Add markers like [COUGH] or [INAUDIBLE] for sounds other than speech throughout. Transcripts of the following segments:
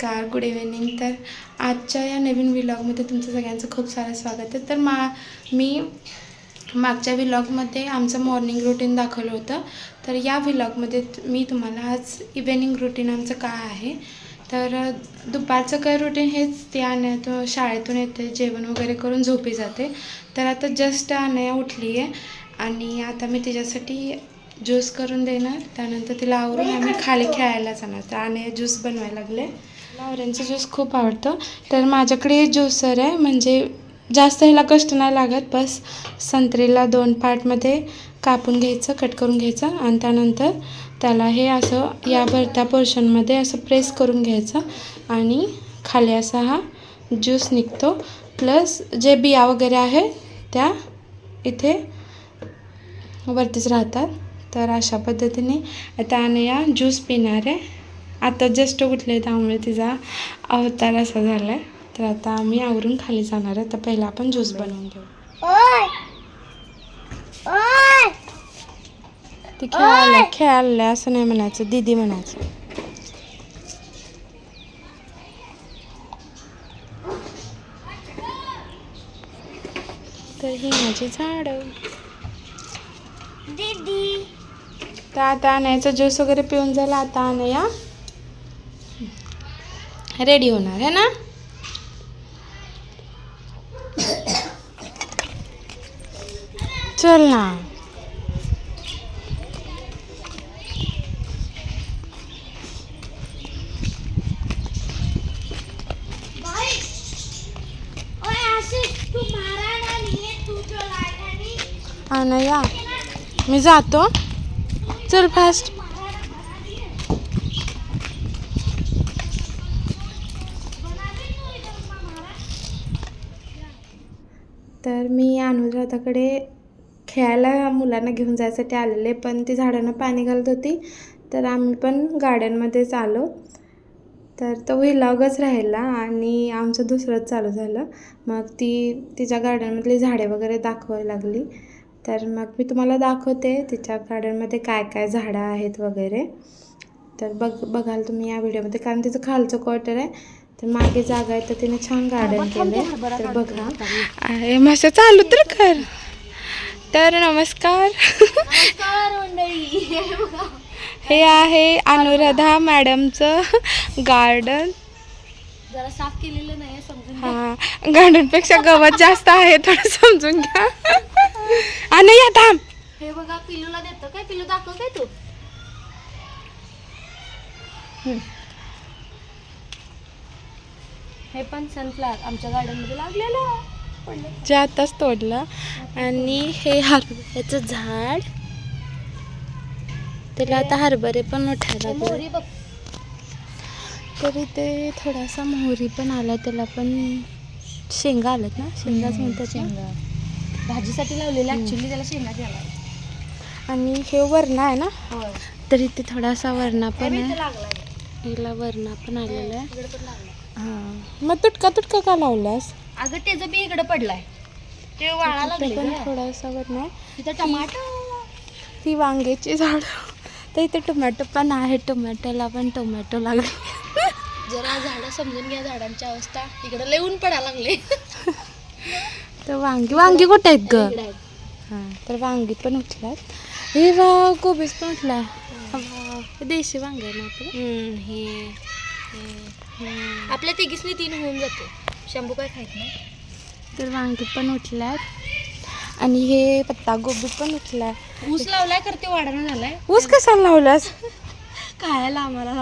नमस्कार good evening तर आजच्या या नवीन व्लॉगमध्ये तुमचं सगळ्यांचं खूप सारं स्वागत आहे. तर मा मी मागच्या व्लॉगमध्ये आमचं मॉर्निंग रुटीन दाखवलं होतं. तर या व्लॉगमध्ये मी तुम्हाला आज इव्हिनिंग रुटीन आमचं काय आहे. तर दुपारचं काय रुटीन हेच ते आणण्यातून शाळेतून येते जेवण वगैरे करून झोपी जाते. तर आता जस्ट अनया उठली आहे आणि आता मी तिच्यासाठी ज्यूस करून देणार. त्यानंतर तिला आवरून आम्ही खाली खेळायला जाणार. तर आणि ज्यूस बनवायला लागले. मला ऑरेंजचं ज्यूस खूप आवडतं. तर माझ्याकडे ज्युसर आहे म्हणजे जास्त ह्याला कष्ट नाही लागत बस संत्रीला दोन पार्टमध्ये कापून घ्यायचं कट करून घ्यायचं आणि त्यानंतर त्याला हे असं या भरत्या पोर्शनमध्ये असं प्रेस करून घ्यायचं आणि खाली असा हा ज्यूस निघतो. प्लस जे बिया वगैरे आहे त्या इथे वरतीच राहतात. तर अशा पद्धतीने आता आणि या ज्यूस पिणार आहे. आता जस्ट उठले त्यामुळे तिचा अवतार असा झाला आहे तर आता आम्ही आवरून खाली जाणार आहे. तर पहिला आपण ज्यूस बनवून घेऊ. ती खेळायला खेळायला असं नाही म्हणायचं दीदी म्हणायचं. तर ही माझी झाडं. तर आता आणायचा ज्यूस वगैरे पिऊन झाला आता आणया रेडी होणार आहे ना? चल ना. अनया मी जातो. चल फास्ट तर मी अनुराधाकडे खेळायला मुलांना घेऊन जायसाठी आलेले पण ती झाडांना पाणी घालत होती. तर आम्ही पण गार्डनमध्येच आलो तर तो विलॉगच राहिला आणि आमचं दुसरंच चालू झालं. मग ती तिच्या गार्डनमधली झाडे वगैरे दाखवायला लागली. तर मग मी तुम्हाला दाखवते तिच्या गार्डनमध्ये काय काय झाडं आहेत वगैरे. तर बघ बघाल तुम्ही या व्हिडिओमध्ये कारण तिचं खालचं क्वार्टर आहे. तर मागे जागा आहे तर तिने छान गार्डन केलं तर बघा. अरे मस्त चालू तर कर. तर नमस्कार. हे आहे अनुराधा मॅडमचं गार्डन जरा साफ केलेलं नाही समजून हा गार्डनपेक्षा गवत जास्त आहे थोडं समजून घ्या. आणि या थांब. हे बघा पिलूला देतो. काय पिलू दाखव काय तू? हे पण सनफ्लावर आमच्या गार्डनमध्ये लागलेलं. जे आताच तोडलं. आणि हे हरभऱ्याचं झाड. त्याला आता हरभरे पण उठायला लागले. मोहरी बघ. तरी ते थोडासा मोहरी पण आला. त्याला पण शेंगा आल्यात ना? शेंगाच म्हणतात ना? भाजीसाठी लावलेलं ऍक्च्युली त्याला शेंगा द्यायला आणि हे वरणा आहे ना? तरी ते थोडासा वरणा पण आहे. हिला वरणा पण आलेला आहे. हां. मग तुटका तुटका का लावलास? अगं त्याचं बी इकडे पडलाय ते वाळा लागले पण. थोडासा तिथं टमाटो. ती वांग्याची झाड. तर इथे टोमॅटो पण आहे. टोमॅटोला पण टोमॅटो लागले. जरा झाडं समजून घ्या झाडांची अवस्था. इकडे लय ऊन पडायला लागले. तर वांगी वांगी कुठे आहेत ग. हां तर वांगी पण उठल्यात हे वा कोबीज पण उठला देशी वांग आहे ना आपलं? हे. आपल्या तिघीसनी तीन होऊन जातो. शंभू काय खायत नाही. तर वांगी पण उठल्यात. आणि हे पत्ता गोबी पण उठलाय ऊस लावलाय करते वाढाणं झालाय. ऊस कशाला लावलास? खायला आम्हाला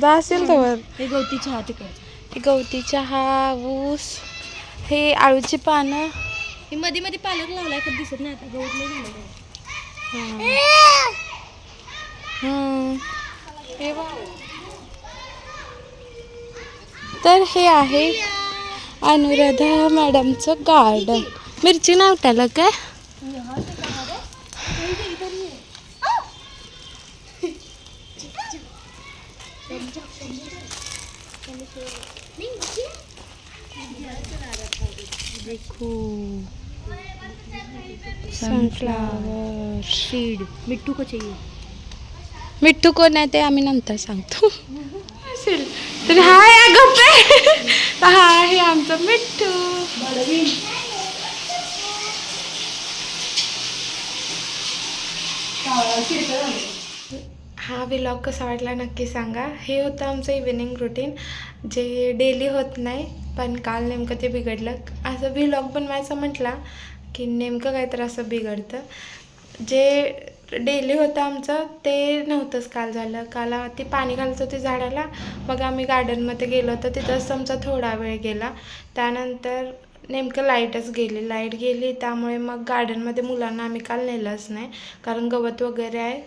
जा असेल तर हे गवती चहा तिकडे हे गवती चहा ऊस हे आळूची पानं. हे मध्ये मध्ये पालक लावलाय कधी दिसत नाही आता. गवत नाही झालं. हे. तर हे आहे अनुराधा मॅडमचं गार्डन मिरची नाही उठायला काय? देखो। सनफ्लावर सीड मिट्टू को चाहिए। मिठ्ठू कोण आहे ते आम्ही नंतर सांगतो. असेल. तर हाय गप्पे हा आहे आमचं मिठ्ठू. हा व्लॉग कसा वाटला नक्की सांगा. हे होतं आमचं इव्हिनिंग रुटीन जे डेली होत नाही पण काल नेमकं ते बिघडलं. असं व्लॉग बनवायचं म्हटला की नेमकं काय तर असं बिघडतं. जे डेली होतं आमचं. ते नव्हतंच काल झालं. काल ते पाणी घालत होते झाडाला. मग आम्ही गार्डनमध्ये गेलो होतो. तिथंच आमचा थोडा वेळ गेला. त्यानंतर नेमकं लाईटच गेली. लाइट गेली. त्यामुळे मग गार्डनमध्ये मुलांना आम्ही काल नेलंच नाही. कारण गवत वगैरे आहे.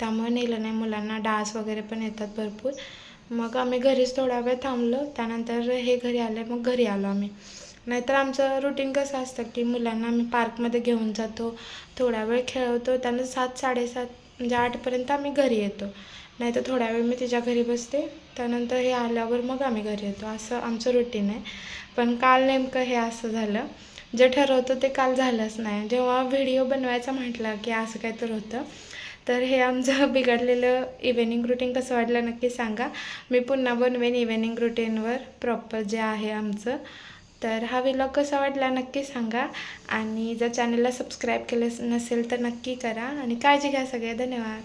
त्यामुळे नेलं नाही मुलांना. डास वगैरे पण येतात भरपूर. मग आम्ही घरीच थोडा वेळ थांबलो. त्यानंतर हे घरी आले. मग घरी आलो आम्ही. नाहीतर आमचं रुटीन कसं असतं की मुलांना आम्ही पार्कमध्ये घेऊन जातो थोडा वेळ खेळवतो त्यानं सात साडेसात म्हणजे आठपर्यंत आम्ही घरी येतो. नाहीतर थोडा वेळ मी तिच्या घरी बसते त्यानंतर हे आल्यावर मग आम्ही घरी येतो. असं आमचं रुटीन आहे. पण काल नेमकं हे असं झालं. जे ठरवतं ते काल झालंच नाही. जेव्हा व्हिडिओ बनवायचा म्हटलं की असं काय तर होतं तर हे आमचं [LAUGHS] बिघडलेलं इव्हिनिंग रुटीन कसं वाटलं नक्की सांगा. मी पुन्हा बनवेन इव्हिनिंग रुटीनवर प्रॉपर जे आहे आमचं. तर हा व्हिलॉग कसा वाटला नक्की सांगा. आणि जर चॅनलला सबस्क्राईब केलं नसेल तर नक्की करा. आणि काळजी घ्या सगळे धन्यवाद.